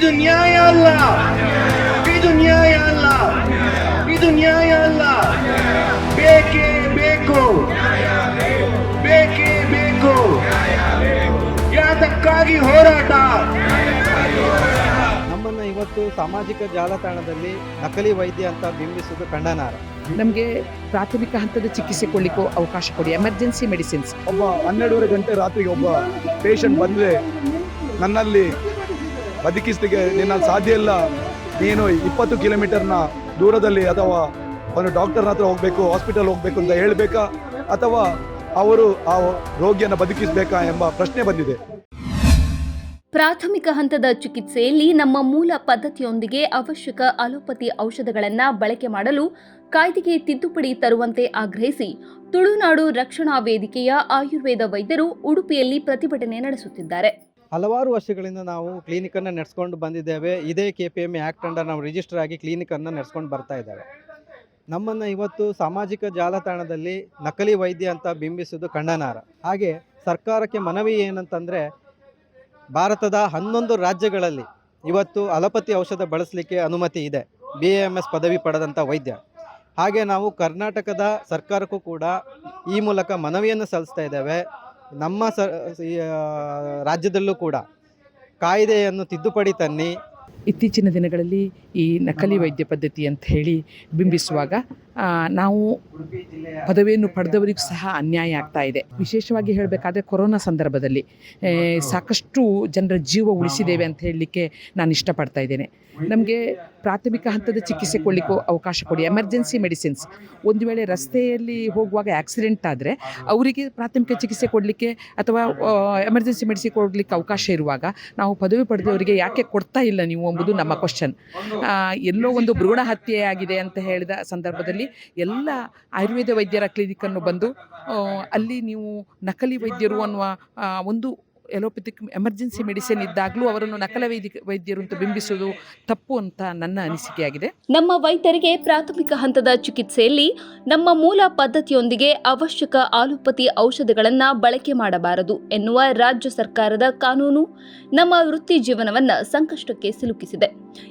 ಇದು ನ್ಯಾಯ ಅಲ್ಲ ಇದು ನ್ಯಾಯ ಅಲ್ಲ ಇದು ನ್ಯಾಯ ಅಲ್ಲ ಬೇಕೇ ಬೇಕು ಬೇಕೇ ಬೇಕು ಯಾತಕ್ಕಾಗಿ ಹೋರಾಟ ನಮ್ಮನ್ನು ಇವತ್ತು ಸಾಮಾಜಿಕ ಜಾಲತಾಣದಲ್ಲಿ ನಕಲಿ ವೈದ್ಯ ಅಂತ ಬಿಂಬಿಸುವುದು ಖಂಡನಾರ. ನಮಗೆ ಪ್ರಾಥಮಿಕ ಹಂತದ ಚಿಕಿತ್ಸೆ ಕೊಡ್ಲಿಕ್ಕೂ ಅವಕಾಶ ಕೊಡಿ. ಎಮರ್ಜೆನ್ಸಿ ಮೆಡಿಸಿನ್ಸ್ ಒಬ್ಬ ಹನ್ನೆರಡೂವರೆ ಗಂಟೆ ರಾತ್ರಿಗೆ ಒಬ್ಬ ಪೇಷಂಟ್ ಬಂದರೆ ನನ್ನಲ್ಲಿ ಬದುಕಿಸ್ಲಿಕ್ಕೆ ನಿನ್ನ ಸಾಧ್ಯ ಇಲ್ಲ. ನೀನು ಇಪ್ಪತ್ತು ಕಿಲೋಮೀಟರ್ನ ದೂರದಲ್ಲಿ ಅಥವಾ ಒಂದು ಡಾಕ್ಟರ್ನ ಹತ್ರ ಹೋಗಬೇಕು ಹಾಸ್ಪಿಟಲ್ ಹೋಗಬೇಕು ಅಂತ ಹೇಳಬೇಕಾ? ಅಥವಾ ಅವರು ಆ ರೋಗಿಯನ್ನು ಬದುಕಿಸಬೇಕಾ ಎಂಬ ಪ್ರಶ್ನೆ ಬಂದಿದೆ. ಪ್ರಾಥಮಿಕ ಹಂತದ ಚಿಕಿತ್ಸೆಯಲ್ಲಿ ನಮ್ಮ ಮೂಲ ಪದ್ಧತಿಯೊಂದಿಗೆ ಅವಶ್ಯಕ ಅಲೋಪತಿ ಔಷಧಗಳನ್ನು ಬಳಕೆ ಮಾಡಲು ಕಾಯ್ದೆಗೆ ತಿದ್ದುಪಡಿ ತರುವಂತೆ ಆಗ್ರಹಿಸಿ ತುಳುನಾಡು ರಕ್ಷಣಾ ವೇದಿಕೆಯ ಆಯುರ್ವೇದ ವೈದ್ಯರು ಉಡುಪಿಯಲ್ಲಿ ಪ್ರತಿಭಟನೆ ನಡೆಸುತ್ತಿದ್ದಾರೆ. ಹಲವಾರು ವರ್ಷಗಳಿಂದ ನಾವು ಕ್ಲಿನಿಕನ್ನು ನಡೆಸ್ಕೊಂಡು ಬಂದಿದ್ದೇವೆ. ಇದೇ K P M act under ನಾವು ರಿಜಿಸ್ಟರ್ ಆಗಿ ಕ್ಲಿನಿಕನ್ನು ನಡೆಸ್ಕೊಂಡು ಬರ್ತಾ ಇದ್ದೇವೆ. ನಮ್ಮನ್ನು ಇವತ್ತು ಸಾಮಾಜಿಕ ಜಾಲತಾಣದಲ್ಲಿ ನಕಲಿ ವೈದ್ಯ ಅಂತ ಬಿಂಬಿಸೋದು ಕಣ್ಣನಾರ. ಹಾಗೆ ಸರ್ಕಾರಕ್ಕೆ ಮನವಿ ಏನಂತಂದರೆ ಭಾರತದ ಹನ್ನೊಂದು ರಾಜ್ಯಗಳಲ್ಲಿ ಇವತ್ತು ಅಲಪತಿ ಔಷಧ ಬಳಸಲಿಕ್ಕೆ ಅನುಮತಿ ಇದೆ. ಬಿ ಎಂ ಎಸ್ ಪದವಿ ಪಡೆದಂಥ ವೈದ್ಯ. ಹಾಗೆ ನಾವು ಕರ್ನಾಟಕದ ಸರ್ಕಾರಕ್ಕೂ ಕೂಡ ಈ ಮೂಲಕ ಮನವಿಯನ್ನು ಸಲ್ಲಿಸ್ತಾ ಇದ್ದೇವೆ. ನಮ್ಮ ಸ ರಾಜ್ಯದಲ್ಲೂ ಕೂಡ ಕಾಯಿದೆಯನ್ನು ತಿದ್ದುಪಡಿ ತನ್ನಿ. ಇತ್ತೀಚಿನ ದಿನಗಳಲ್ಲಿ ಈ ನಕಲಿ ವೈದ್ಯ ಪದ್ಧತಿ ಅಂತ ಹೇಳಿ ಬಿಂಬಿಸುವಾಗ ನಾವು ಪದವಿಯನ್ನು ಪಡೆದವರಿಗೂ ಸಹ ಅನ್ಯಾಯ ಆಗ್ತಾ ಇದೆ. ವಿಶೇಷವಾಗಿ ಹೇಳಬೇಕಾದ್ರೆ ಕೊರೋನಾ ಸಂದರ್ಭದಲ್ಲಿ ಸಾಕಷ್ಟು ಜನರ ಜೀವ ಉಳಿಸಿದ್ದೇವೆ ಅಂತ ಹೇಳಲಿಕ್ಕೆ ನಾನು ಇಷ್ಟಪಡ್ತಾ ಇದ್ದೇನೆ. ನಮಗೆ ಪ್ರಾಥಮಿಕ ಹಂತದ ಚಿಕಿತ್ಸೆ ಕೊಡಲಿಕ್ಕೂ ಅವಕಾಶ ಕೊಡಿ. ಎಮರ್ಜೆನ್ಸಿ ಮೆಡಿಸಿನ್ಸ್ ಒಂದು ವೇಳೆ ರಸ್ತೆಯಲ್ಲಿ ಹೋಗುವಾಗ ಆಕ್ಸಿಡೆಂಟ್ ಆದರೆ ಅವರಿಗೆ ಪ್ರಾಥಮಿಕ ಚಿಕಿತ್ಸೆ ಕೊಡಲಿಕ್ಕೆ ಅಥವಾ ಎಮರ್ಜೆನ್ಸಿ ಮೆಡಿಸಿನ್ ಕೊಡಲಿಕ್ಕೆ ಅವಕಾಶ ಇರುವಾಗ ನಾವು ಪದವಿ ಪಡೆದವರಿಗೆ ಯಾಕೆ ಕೊಡ್ತಾ ಇಲ್ಲ ನೀವು? ಎಂಬುದು ನಮ್ಮ ಕ್ವಶನ್ ಎಲ್ಲೋ ಒಂದು ಭ್ರೂಣ ಹತ್ಯೆ ಆಗಿದೆ ಅಂತ ಹೇಳಿದ ಸಂದರ್ಭದಲ್ಲಿ ಎಲ್ಲ ಆಯುರ್ವೇದ ವೈದ್ಯರ ಕ್ಲಿನಿಕನ್ನು ಬಂದು ಅಲ್ಲಿ ನೀವು ನಕಲಿ ವೈದ್ಯರು ಅನ್ನುವ ಒಂದು ಎಲೋಪತಿಕ್ ಎಮರ್ಜೆನ್ಸಿ ಮೆಡಿಸಿನ್ ಇದ್ದಾಗಲೂ ಅವರನ್ನು ನಕಲ ವೈದ್ಯ ವೈದ್ಯರು ಅಂತ ಬಿಂಬಿಸುವುದು ತಪ್ಪು ಅಂತ ನನ್ನ ಅನಿಸಿಕೆಯಾಗಿದೆ. ನಮ್ಮ ವೈದ್ಯರಿಗೆ ಪ್ರಾಥಮಿಕ ಹಂತದ ಚಿಕಿತ್ಸೆಯಲ್ಲಿ ನಮ್ಮ ಮೂಲ ಪದ್ಧತಿಯೊಂದಿಗೆ ಅವಶ್ಯಕ ಆಲೋಪತಿ ಔಷಧಗಳನ್ನು ಬಳಕೆ ಮಾಡಬಾರದು ಎನ್ನುವ ರಾಜ್ಯ ಸರ್ಕಾರದ ಕಾನೂನು ನಮ್ಮ ವೃತ್ತಿ ಜೀವನವನ್ನ ಸಂಕಷ್ಟಕ್ಕೆ ಸಿಲುಕಿಸಿದೆ.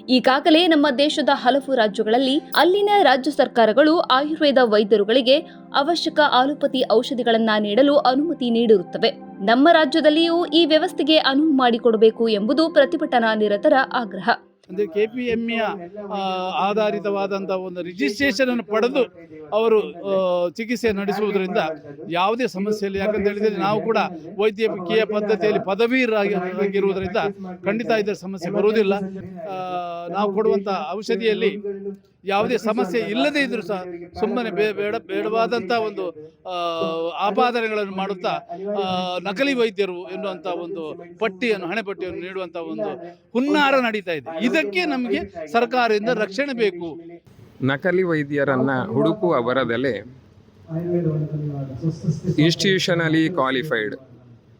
ಈಗಾಗಲೇ ನಮ್ಮ ದೇಶದ ಹಲವು ರಾಜ್ಯಗಳಲ್ಲಿ ಅಲ್ಲಿನ ರಾಜ್ಯ ಸರ್ಕಾರಗಳು ಆಯುರ್ವೇದ ವೈದ್ಯರುಗಳಿಗೆ ಅವಶ್ಯಕ ಆಲೋಪತಿ ಔಷಧಿಗಳನ್ನು ನೀಡಲು ಅನುಮತಿ ನೀಡಿರುತ್ತವೆ. ನಮ್ಮ ರಾಜ್ಯದಲ್ಲಿಯೂ ಈ ವ್ಯವಸ್ಥೆಗೆ ಅನುವು ಮಾಡಿಕೊಡಬೇಕು ಎಂಬುದು ಪ್ರತಿಭಟನಾ ನಿರತರ ಆಗ್ರಹ. ಅಂದರೆ ಕೆ ಪಿ ಎಂ ಎ ಆಧಾರಿತವಾದಂಥ ಒಂದು ರಿಜಿಸ್ಟ್ರೇಷನ್ ಅನ್ನು ಪಡೆದು ಅವರು ಚಿಕಿತ್ಸೆ ನಡೆಸುವುದರಿಂದ ಯಾವುದೇ ಸಮಸ್ಯೆ ಇಲ್ಲ. ಯಾಕಂತ ಹೇಳಿದರೆ ನಾವು ಕೂಡ ವೈದ್ಯಕೀಯ ಪದ್ಧತಿಯಲ್ಲಿ ಪದವೀರಾಗಿರುವುದರಿಂದ ಖಂಡಿತ ಇದರ ಸಮಸ್ಯೆ ಬರುವುದಿಲ್ಲ. ನಾವು ಕೊಡುವಂಥ ಔಷಧಿಯಲ್ಲಿ ಯಾವುದೇ ಸಮಸ್ಯೆ ಇಲ್ಲದೇ ಇದ್ದರೂ ಸಹ ಸುಮ್ಮನೆ ಬೇ- ಬೇಡ ಬೇಡವಾದಂಥ ಒಂದು ಆಪಾದನೆಗಳನ್ನು ಮಾಡುತ್ತಾ ನಕಲಿ ವೈದ್ಯರು ಎನ್ನುವಂಥ ಒಂದು ಪಟ್ಟಿಯನ್ನು ಹಣೆಪಟ್ಟಿಯನ್ನು ನೀಡುವಂಥ ಒಂದು ಹುನ್ನಾರ ನಡೀತಾ ಇದೆ. ಇದಕ್ಕೆ ನಮಗೆ ಸರ್ಕಾರದಿಂದ ರಕ್ಷಣೆ ಬೇಕು. ನಕಲಿ ವೈದ್ಯರನ್ನು ಹುಡುಕುವ ಬರದಲೆ ಇನ್ಸ್ಟಿಟ್ಯೂಷನಲಿ ಕ್ವಾಲಿಫೈಡ್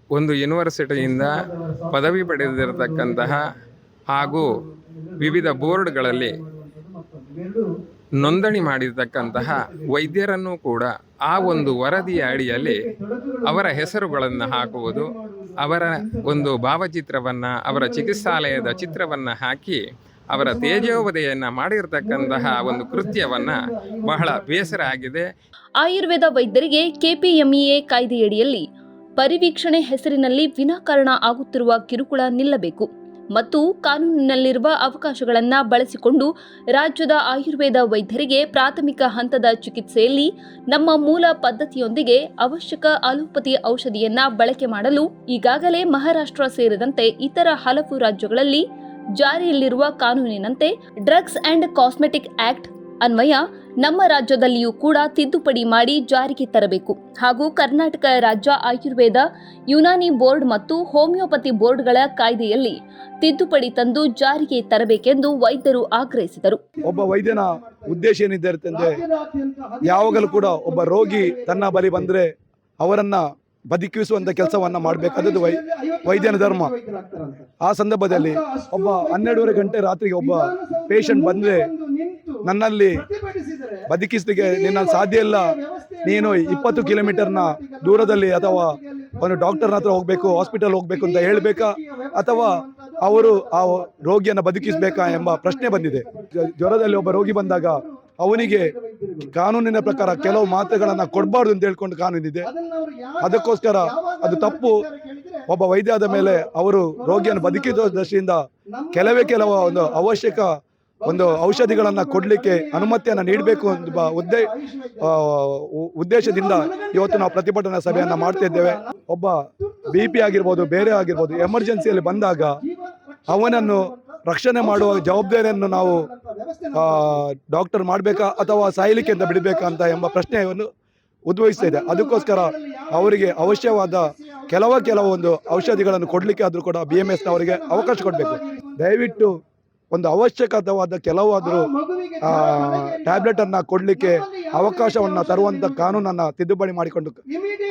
ಒಂದು ಯೂನಿವರ್ಸಿಟಿಯಿಂದ ಪದವಿ ಪಡೆದಿರತಕ್ಕಂತಹ ಹಾಗೂ ವಿವಿಧ ಬೋರ್ಡ್ಗಳಲ್ಲಿ ನೋಂದಣಿ ಮಾಡಿರ್ತಕ್ಕಂತಹ ವೈದ್ಯರನ್ನು ಕೂಡ ಆ ಒಂದು ವರದಿಯ ಅಡಿಯಲ್ಲಿ ಅವರ ಹೆಸರುಗಳನ್ನು ಹಾಕುವುದು, ಅವರ ಒಂದು ಭಾವಚಿತ್ರವನ್ನು, ಅವರ ಚಿಕಿತ್ಸಾಲಯದ ಚಿತ್ರವನ್ನು ಹಾಕಿ ಅವರ ತೇಜೋವಧೆಯನ್ನು ಮಾಡಿರ್ತಕ್ಕಂತಹ ಒಂದು ಕೃತ್ಯವನ್ನು ಬಹಳ ಬೇಸರ ಆಗಿದೆ. ಆಯುರ್ವೇದ ವೈದ್ಯರಿಗೆ ಕೆಪಿಎಂಇಎ ಕಾಯ್ದೆಯಡಿಯಲ್ಲಿ ಪರಿವೀಕ್ಷಣೆ ಹೆಸರಿನಲ್ಲಿ ವಿನಾಕಾರಣ ಆಗುತ್ತಿರುವ ಕಿರುಕುಳ ನಿಲ್ಲಬೇಕು. ಮತ್ತು ಕಾನೂನಿನಲ್ಲಿರುವ ಅವಕಾಶಗಳನ್ನು ಬಳಸಿಕೊಂಡು ರಾಜ್ಯದ ಆಯುರ್ವೇದ ವೈದ್ಯರಿಗೆ ಪ್ರಾಥಮಿಕ ಹಂತದ ಚಿಕಿತ್ಸೆಯಲ್ಲಿ ನಮ್ಮ ಮೂಲ ಪದ್ಧತಿಯೊಂದಿಗೆ ಅವಶ್ಯಕ ಅಲೋಪತಿ ಔಷಧಿಯನ್ನ ಬಳಕೆ ಮಾಡಲು ಈಗಾಗಲೇ ಮಹಾರಾಷ್ಟ್ರ ಸೇರಿದಂತೆ ಇತರ ಹಲವು ರಾಜ್ಯಗಳಲ್ಲಿ ಜಾರಿಯಲ್ಲಿರುವ ಕಾನೂನಿನಂತೆ ಡ್ರಗ್ಸ್ ಅಂಡ್ ಕಾಸ್ಮೆಟಿಕ್ ಆಕ್ಟ್ ಅನ್ವಯ ನಮ್ಮ ರಾಜ್ಯದಲ್ಲಿಯೂ ಕೂಡ ತಿದ್ದುಪಡಿ ಮಾಡಿ ಜಾರಿಗೆ ತರಬೇಕು. ಹಾಗೂ ಕರ್ನಾಟಕ ರಾಜ್ಯ ಆಯುರ್ವೇದ, ಯುನಾನಿ ಬೋರ್ಡ್ ಮತ್ತು ಹೋಮಿಯೋಪತಿ ಬೋರ್ಡ್ಗಳ ಕಾಯ್ದೆಯಲ್ಲಿ ತಿದ್ದುಪಡಿ ತಂದು ಜಾರಿಗೆ ತರಬೇಕೆಂದು ವೈದ್ಯರು ಆಗ್ರಹಿಸಿದರು. ಒಬ್ಬ ವೈದ್ಯನ ಉದ್ದೇಶ ಏನಿದೆ ಯಾವಾಗಲೂ ಕೂಡ ಒಬ್ಬ ರೋಗಿ ತನ್ನ ಬಳಿ ಬಂದ್ರೆ ಅವರನ್ನ ಬದುಕಿಸುವಂತ ಕೆಲಸವನ್ನ ಮಾಡಬೇಕಾದದ್ದು ವೈ, ವೈದ್ಯನ ಧರ್ಮ. ಆ ಸಂದರ್ಭದಲ್ಲಿ ಒಬ್ಬ ಹನ್ನೆರಡೂವರೆ ಗಂಟೆ ರಾತ್ರಿಗೆ ಒಬ್ಬ ಪೇಷಂಟ್ ಬಂದ್ರೆ ನನ್ನಲ್ಲಿ ಬದುಕಿಸಲಿಕ್ಕೆ ನಿನ್ನಲ್ಲಿ ಸಾಧ್ಯ ಇಲ್ಲ. ನೀನು ಇಪ್ಪತ್ತು ಕಿಲೋಮೀಟರ್ನ ದೂರದಲ್ಲಿ ಅಥವಾ ಒಂದು ಡಾಕ್ಟರ್ನ ಹತ್ರ ಹೋಗ್ಬೇಕು ಹಾಸ್ಪಿಟಲ್ ಹೋಗ್ಬೇಕು ಅಂತ ಹೇಳಬೇಕಾ? ಅಥವಾ ಅವರು ಆ ರೋಗಿಯನ್ನು ಬದುಕಿಸಬೇಕಾ ಎಂಬ ಪ್ರಶ್ನೆ ಬಂದಿದೆ. ಜ್ವರದಲ್ಲಿ ಒಬ್ಬ ರೋಗಿ ಬಂದಾಗ ಅವನಿಗೆ ಕಾನೂನಿನ ಪ್ರಕಾರ ಕೆಲವು ಮಾತ್ರೆಗಳನ್ನು ಕೊಡಬಾರ್ದು ಅಂತ ಹೇಳ್ಕೊಂಡು ಕಾನೂನಿದೆ. ಅದಕ್ಕೋಸ್ಕರ ಅದು ತಪ್ಪು. ಒಬ್ಬ ವೈದ್ಯ ಆದ ಮೇಲೆ ಅವರು ರೋಗಿಯನ್ನು ಬದುಕಿದ ದೃಷ್ಟಿಯಿಂದ ಕೆಲವೇ ಕೆಲವು ಒಂದು ಅವಶ್ಯಕ ಒಂದು ಔಷಧಿಗಳನ್ನು ಕೊಡಲಿಕ್ಕೆ ಅನುಮತಿಯನ್ನ ನೀಡಬೇಕು ಎಂಬ ಉದ್ದೇ ಉದ್ದೇಶದಿಂದ ಇವತ್ತು ನಾವು ಪ್ರತಿಭಟನಾ ಸಭೆಯನ್ನು ಮಾಡ್ತಾ ಇದ್ದೇವೆ. ಒಬ್ಬ ಬಿ ಪಿ ಆಗಿರ್ಬೋದು, ಬೇರೆ ಆಗಿರ್ಬೋದು, ಎಮರ್ಜೆನ್ಸಿಯಲ್ಲಿ ಬಂದಾಗ ಅವನನ್ನು ರಕ್ಷಣೆ ಮಾಡುವ ಜವಾಬ್ದಾರಿಯನ್ನು ನಾವು ಡಾಕ್ಟರ್ ಮಾಡಬೇಕಾ ಅಥವಾ ಸಾಯಲಿಕ್ಕೆ ಅಂತ ಬಿಡಬೇಕಾ ಅಂತ ಎಂಬ ಪ್ರಶ್ನೆಯನ್ನು ಉದ್ಭವಿಸ್ತಾ ಇದೆ. ಅದಕ್ಕೋಸ್ಕರ ಅವರಿಗೆ ಅವಶ್ಯವಾದ ಕೆಲವ ಕೆಲವೊಂದು ಔಷಧಿಗಳನ್ನು ಕೊಡಲಿಕ್ಕೆ ಆದರೂ ಕೂಡ ಬಿ ಎಂ ಎಸ್ನವರಿಗೆ ಅವಕಾಶ ಕೊಡಬೇಕು. ದಯವಿಟ್ಟು ಒಂದು ಅವಶ್ಯಕವಾದ ಕೆಲವಾದರೂ ಟ್ಯಾಬ್ಲೆಟ್ ಅನ್ನ ಕೊಡ್ಲಿಕ್ಕೆ ಅವಕಾಶವನ್ನ ತರುವಂತ ಕಾನೂನನ್ನ ತಿದ್ದುಪಡಿ ಮಾಡಿಕೊಂಡು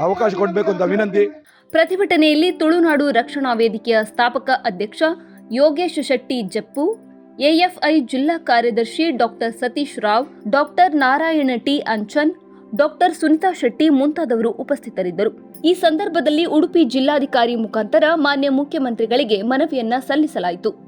ಅವಕಾಶ ಕೊಡಬೇಕು ಅಂತ ವಿನಂತಿ. ಪ್ರತಿಭಟನೆಯಲ್ಲಿ ತುಳುನಾಡು ರಕ್ಷಣಾ ವೇದಿಕೆಯ ಸ್ಥಾಪಕ ಅಧ್ಯಕ್ಷ ಯೋಗೇಶ್ ಶೆಟ್ಟಿ ಜಪ್ಪು ಎಎಫ್ಐ ಜಿಲ್ಲಾ ಕಾರ್ಯದರ್ಶಿ doctor Satish Rao doctor Narayana T Anchan doctor Sunita Shetty ಮುಂತಾದವರು ಉಪಸ್ಥಿತರಿದ್ದರು. ಈ ಸಂದರ್ಭದಲ್ಲಿ ಉಡುಪಿ ಜಿಲ್ಲಾಧಿಕಾರಿ ಮುಖಾಂತರ ಮಾನ್ಯ ಮುಖ್ಯಮಂತ್ರಿಗಳಿಗೆ ಮನವಿಯನ್ನ ಸಲ್ಲಿಸಲಾಯಿತು.